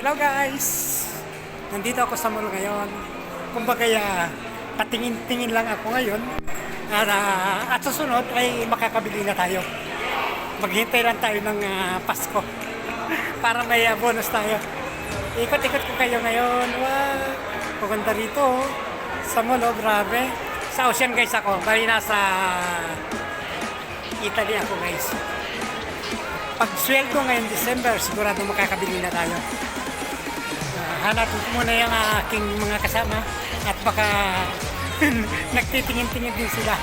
Hello guys! Nandito ako sa mall ngayon. Kumbaga, uh, patingin-tingin lang ako ngayon. At, ah, at susunod ay makakabili na tayo. Maghintay lang tayo ng ah, Pasko. Para may ah, bonus tayo. Ikot-ikot ko kayo ngayon. Wow! Paganda rito. oh. Sa mall, oh, grabe. Sa Ocean guys ako. Bali nasa Italy ako guys. Pag sweldo ngayon December, sigurado makakabili na tayo. Ah, hanapin ko muna yung aking mga kasama at baka nagtitingin-tingin din sila.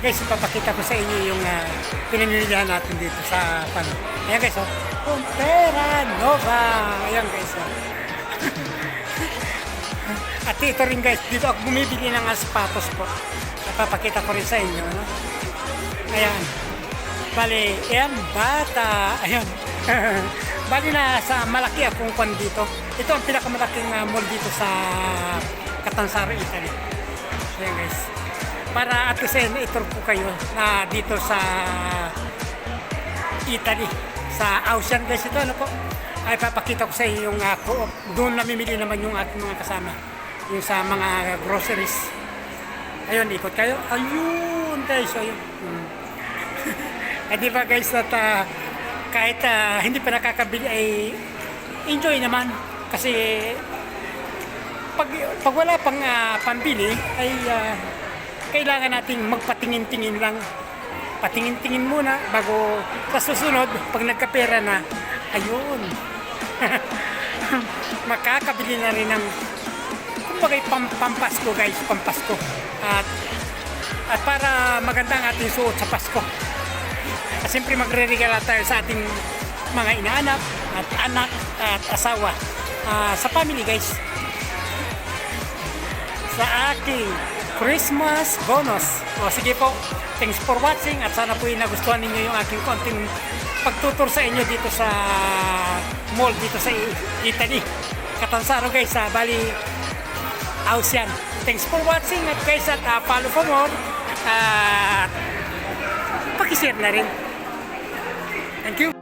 Guys, ipapakita ko sa inyo yung uh, pinamilihan natin dito sa ano. Ayan guys, oh. Pumpera Nova. Ayan guys, oh. At ito rin guys, dito ako bumibili ng sapatos po. Napapakita ko rin sa inyo. No? Ayan. Bali, ayan, bata. Ayan. Bali na sa malaki akong kwan dito. Ito ang pinakamalaking uh, mall dito sa Catanzaro, Italy. Ayan guys. Para at least eh, itur ko kayo na dito sa Italy. Sa Ocean guys ito, ano po? Ay papakita ko sa inyo yung uh, co-op. Doon namimili naman yung ating mga kasama. Yung sa mga groceries. Ayun, ikot kayo. Ayun guys, ayun. Hmm. Eh di ba guys at ah, kahit ah, hindi pa nakakabili ay enjoy naman. Kasi pag, pag wala pang ah, pambili ay ah, kailangan nating magpatingin-tingin lang. Patingin-tingin muna bago sa susunod pag nagkapera na ayun. Makakabili na rin ng kumbaga pam, pampasko guys pampasko. At at para maganda ang ating suot sa Pasko. at siyempre magre-regala tayo sa ating mga inaanak at anak at asawa Ah, sa family guys sa aking Christmas bonus. O sige po, thanks for watching at sana po yung nagustuhan ninyo yung aking konting pagtutur sa inyo dito sa mall dito sa Italy. Catanzaro guys, sa Bali House yan. Thanks for watching at guys at uh, follow for more at pakishare na rin. Thank you.